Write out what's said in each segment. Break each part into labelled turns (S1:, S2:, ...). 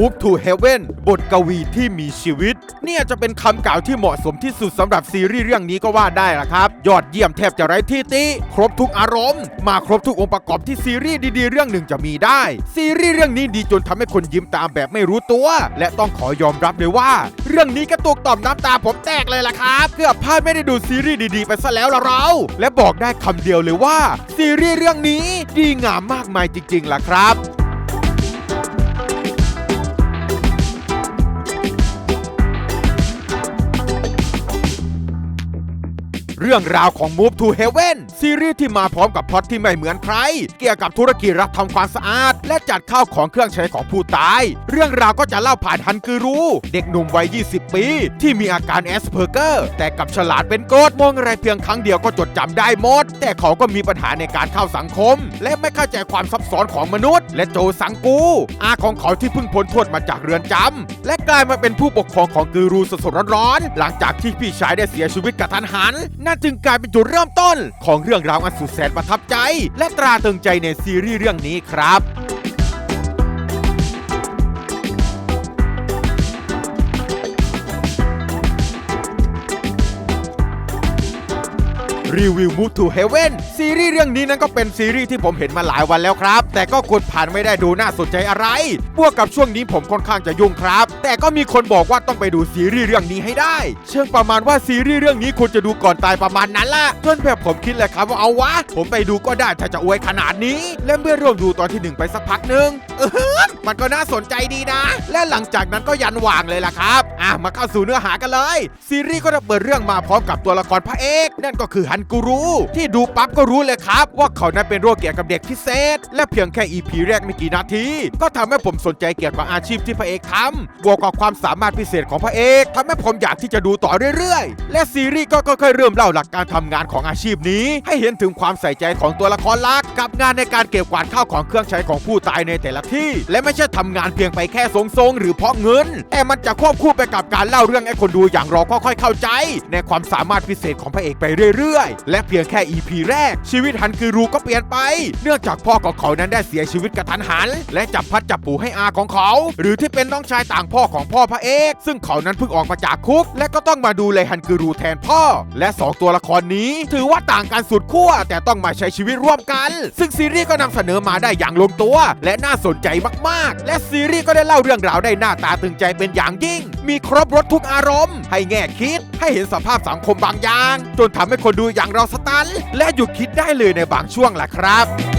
S1: Move to Heaven บทกวีที่มีชีวิต เนี่ยจะเป็นคำกล่าวที่เหมาะสมที่สุดสำหรับซีรีส์เรื่องนี้ก็ว่าได้ละครับ ยอดเยี่ยมแทบจะไร้ที่ติ ครบทุกอารมณ์ มาครบทุกองค์ประกอบที่ซีรีส์ดีๆ เรื่องหนึ่งจะมีได้ ซีรีส์เรื่องนี้ดีจนทำให้คนยิ้มตามแบบไม่รู้ตัว และต้องขอยอมรับเลยว่า เรื่องนี้กระตุกต่อมน้ำตาผมแตกเลยล่ะครับเกือบพลาดไม่ได้ดูซีรีส์ดีๆ ไปซะแล้วละเรา และบอกได้คำเดียวเลยว่า ซีรีส์เรื่องนี้ดีงามมากมายจริงๆล่ะครับ เรื่องราวของ Move to Heaven ซีรีส์ที่มาพร้อมกับพล็อตที่ไม่เหมือนใคร เกี่ยวกับธุรกิจรับทำความสะอาด และจัดข้าวของเครื่องใช้ของผู้ตาย เรื่องราวก็จะเล่าผ่านฮันกือรูเด็กหนุ่มวัย 20 ปี ที่มีอาการแอสเพอร์เกอร์แต่กับฉลาดเป็นโกดมองอะไรเพียงครั้งเดียวก็จดจำได้หมด แต่เขาก็มีปัญหาในการเข้าสังคม และไม่เข้าใจความซับซ้อนของมนุษย์ และโจสังกู อาของเขาที่เพิ่งพ้นโทษมาจากเรือนจำและกลายมาเป็นผู้ปกครองของกูรูสดๆร้อนๆหลังจากที่พี่ชายได้เสียชีวิตกระทันหันนั่นจึงกลายเป็นจุดเริ่มต้น ของเรื่องราวอันสุดแสนประทับใจ และตราตรึงใจในซีรีส์เรื่องนี้ครับ รีวิว Move to Heaven ซีรีส์เรื่องนี้นั้นก็เป็นซีรีส์ที่ผมเห็นมาหลายวันแล้วครับ แต่ก็กดผ่านไม่ได้ดูน่าสนใจอะไร บวกกับช่วงนี้ผมค่อนข้างจะยุ่งครับ แต่ก็มีคนบอกว่าต้องไปดูซีรีส์เรื่องนี้ให้ได้ เชิงประมาณว่าซีรีส์เรื่องนี้ควรจะดูก่อนตายประมาณนั้นล่ะจนแบบผมคิดเลยครับว่าเอาวะ ผมไปดูก็ได้ถ้าจะอวยขนาดนี้ และเมื่อร่วมดูตอนที่หนึ่งไปสักพักหนึ่งเออมันก็น่าสนใจดีนะ และหลังจากนั้นก็ยันวางเลยล่ะครับ อะมาเข้าสู่เนื้อหากันเลย ซีรีส์ก็จะเปิดเรื่องมาพร้อมกับตัวละครพระเอก นั่นก็คือฮันกูรูที่ดูปั๊บก็รู้เลยครับ ว่าเขานั้นเป็นโรคเกี่ยวกับเด็กพิเศษ และเพียงแค่ EP แรกไม่กี่นาที ก็ทำให้ผมสนใจเกี่ยวกับอาชีพที่พระเอกทำบวกกับความสามารถพิเศษของพระเอกทำให้ผมอยากที่จะดูต่อเรื่อยๆ และซีรีส์ก็ค่อยๆเริ่มเล่าหลักการทำงานของอาชีพนี้ ให้เห็นถึงความใส่ใจของตัวละครหลักกับงานในการเก็บกวาดข้าวของเครื่องใช้ของผู้ตายในแต่ละที่ และไม่ใช่ทำงานเพียงไปแค่ทรงๆหรือเพราะเงิน แต่มันจะควบคู่ไปกับการเล่าเรื่องให้คนดูอย่างเราค่อยๆเข้าใจ ในความสามารถพิเศษของพระเอกไปเรื่อยๆและเพียงแค่ EP แรก ชีวิตฮันคือรูก็เปลี่ยนไป เนื่องจากพ่อของเขานั้นได้เสียชีวิตกระทันหัน และจับพัดจับผูให้อาของเขา หรือที่เป็นน้องชายต่างพ่อของพ่อพระเอก ซึ่งเขานั้นเพิ่งออกมาจากคุก และก็ต้องมาดูแลฮันคือรูแทนพ่อ และสองตัวละครนี้ ถือว่าต่างกันสุดขั้วแต่ต้องมาใช้ชีวิตร่วมกัน ซึ่งซีรีส์ก็นำเสนอมาได้อย่างลงตัว และน่าสนใจมากๆ และซีรีส์ก็ได้เล่าเรื่องราวได้หน้าตาตึงใจเป็นอย่างยิ่ง มีครบรถทุกอารมณ์ ให้แง่คิด ให้เห็นสภาพสังคมบางอย่าง จนทำให้คนดูอย่างเราสตัน และหยุดคิดได้เลยในบางช่วงแหละครับ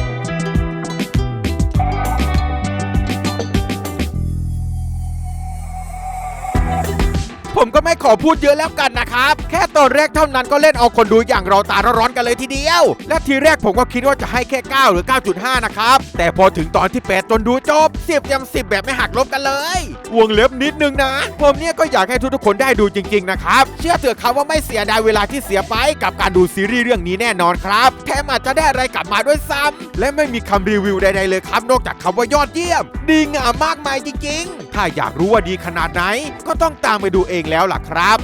S1: ผมก็ไม่ขอพูดเยอะแล้วกันนะครับ แค่ตอนแรกเท่านั้นก็เล่นเอาคนดูอย่างเราตาร้อนกันเลยทีเดียว และทีแรกผมก็คิดว่าจะให้แค่ 9 หรือ 9.5 นะครับ แต่พอถึงตอนที่ 8 จนดูจบ 10เต็ม10 แบบไม่หักลบกันเลยวงเล็บนิดนึงนะ ผมเนี่ยก็อยากให้ทุกๆคนได้ดูจริงๆนะครับ เชื่อเถอะครับว่าไม่เสียดายเวลาที่เสียไปกับการดูซีรีส์เรื่องนี้แน่นอนครับแถมอาจจะได้อะไรกลับมาด้วยซ้ำและไม่มีคำรีวิวใดๆเลยครับ นอกจากคำว่ายอดเยี่ยม ดีงามมากมายจริงๆ ถ้าอยากรู้ว่าดีขนาดไหน ก็ต้องตามไปดูเองแล้วล่ะครับ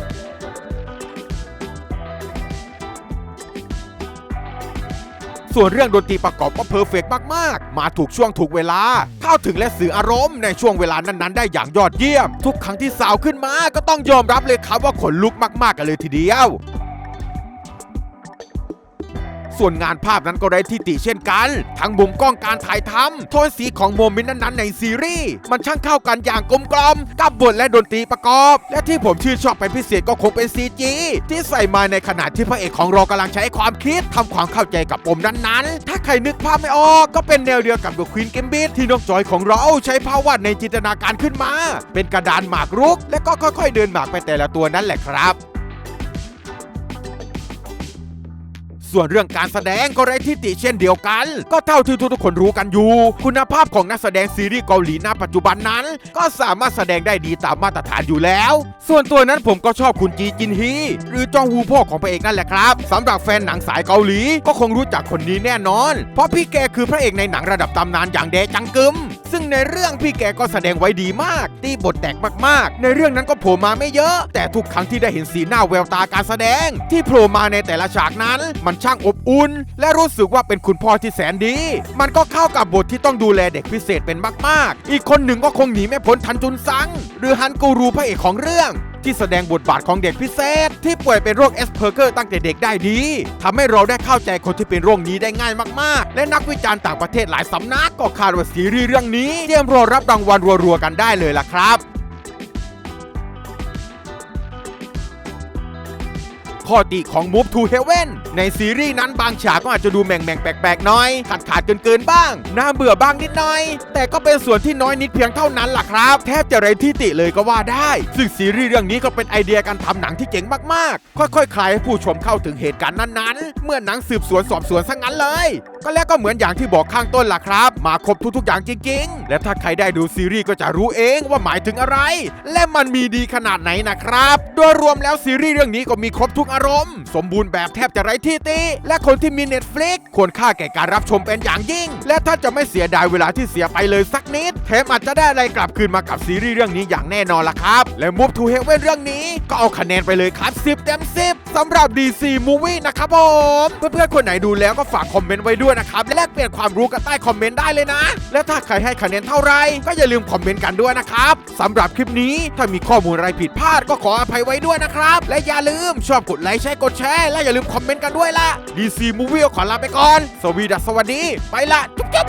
S1: ส่วนเรื่องดนตรีประกอบก็เพอร์เฟกมาก ๆ มาถูกช่วงถูกเวลา เข้าถึงและสื่ออารมณ์ในช่วงเวลานั้น ๆ ได้อย่างยอดเยี่ยม ทุกครั้งที่สาวขึ้นมาก็ต้องยอมรับเลยครับว่าขนลุกมาก ๆ กันเลยทีเดียว ส่วนงานภาพนั้นก็ได้ที่ติเช่นกัน ทั้งมุมกล้องการถ่ายทำโทนสีของโมเมนต์นั้นๆในซีรีส์มันช่างเข้ากันอย่างกลมกล่อมกับบทและดนตรีประกอบ และที่ผมชื่นชอบเป็นพิเศษก็คงเป็น CG ที่ใส่มาในขณะที่พระเอกของเรากำลังใช้ความคิดทำความเข้าใจกับปมนั้นๆ ถ้าใครนึกภาพไม่ออกก็เป็นแนวเดียวกับ The Queen Gambit ที่น้องจอยของเราใช้ภาพวาดในจินตนาการขึ้นมา เป็นกระดานหมากรุก และก็ค่อย ๆ เดินหมากไปแต่ละตัวนั่นแหละครับ ส่วนเรื่องการแสดงก็ไร้ที่ติเช่นเดียวกัน ก็เท่าที่ทุกๆคนรู้กันอยู่ คุณภาพของนักแสดงซีรีส์เกาหลีณปัจจุบันนั้น ก็สามารถแสดงได้ดีตามมาตรฐานอยู่แล้ว ส่วนตัวนั้นผมก็ชอบคุณจีจินฮีหรือจองฮูพ่อของพระเอกนั่นแหละครับสำหรับแฟนหนังสายเกาหลีก็คงรู้จักคนนี้แน่นอน เพราะพี่แกคือพระเอกในหนังระดับตำนานอย่างเดจังกึม ซึ่งในเรื่องพี่แกก็แสดงไว้ดีมาก ตีบทแตกมากๆ ในเรื่องนั้นก็โผล่มาไม่เยอะ แต่ทุกครั้งที่ได้เห็นสีหน้าแววตาการแสดง ที่โผล่มาในแต่ละฉากนั้น มันช่างอบอุ่น และรู้สึกว่าเป็นคุณพ่อที่แสนดี มันก็เข้ากับบทที่ต้องดูแลเด็กพิเศษเป็นมากๆ อีกคนหนึ่งก็คงหนีไม่พ้นทันจุนซัง หรือฮันกูรูพระเอกของเรื่อง ที่แสดงบทบาทของเด็กพิเศษ ที่ป่วยเป็นโรคเอสเพอร์เกอร์ตั้งแต่เด็กได้ดีทำให้เราได้เข้าใจคนที่เป็นโรคนี้ได้ง่ายมากๆ และนักวิจารณ์ต่างประเทศหลายสำนักก็คาดว่าซีรีส์เรื่องนี้เตรียมรอรับรางวัลรัวๆกันได้เลยล่ะครับ ข้อติของ Move to Heaven ในซีรีส์นั้นบางฉากก็อาจจะดูแแม่งแปลกๆหน้อย ขาดขาดเกินเกินๆบ้าง น่าเบื่อบ้างนิดหน่อย แต่ก็เป็นส่วนที่น้อยนิดเพียงเท่านั้นล่ะครับ แทบจะไรที่ติเลยก็ว่าได้ ซึ่งซีรีส์เรื่องนี้ก็เป็นไอเดียการทำหนังที่เจ๋งมากๆ ค่อยๆคลายให้ผู้ชมเข้าถึงเหตุการณ์นั้นๆ เมื่อหนังสืบสวนสอบสวนซะงั้นเลย ก็แล้วก็เหมือนอย่างที่บอกข้างต้นล่ะครับ มาครบทุกๆ อย่างจริง ๆ และถ้าใครได้ดูซีรีส์ก็จะรู้เองว่าหมายถึงอะไร และมันมีดีขนาดไหนนะครับ โดยรวมแล้วซีรีส์เรื่องนี้ก็มีครบทุกอารมณ์ สมบูรณ์แบบแทบจะไร้ที่ติ และคนที่มี Netflix ควรค่าแก่การรับชมเป็นอย่างยิ่ง และถ้าจะไม่เสียดายเวลาที่เสียไปเลยสักนิดแถมอาจจะได้อะไรกลับคืนมากับซีรีส์เรื่องนี้อย่างแน่นอนล่ะครับ และ Move to Heaven เรื่องนี้ก็เอาคะแนนไปเลยครับ 10 เต็ม 10สำหรับ DC Movie นะครับผมเพื่อนๆคนไหนดูแล้วก็ฝากคอมเมนต์ไว้ด้วยนะครับและแลกเปลี่ยนความรู้กันใต้คอมเมนต์ได้เลยนะ และถ้าใครให้คะแนนเท่าไหรก็อย่าลืมคอมเมนต์กันด้วยนะครับสำหรับคลิปนี้ถ้ามีข้อมูลอะไรผิดพลาดก็ขออภัยไว้ด้วยนะครับ และอย่าลืมชอบกดไลค์ใช้กดแชร์และอย่าลืมคอมเมนต์กันด้วยละ DC Movie ขอลาไปก่อน สวีดัสสวัสดี ไปละจุ๊บ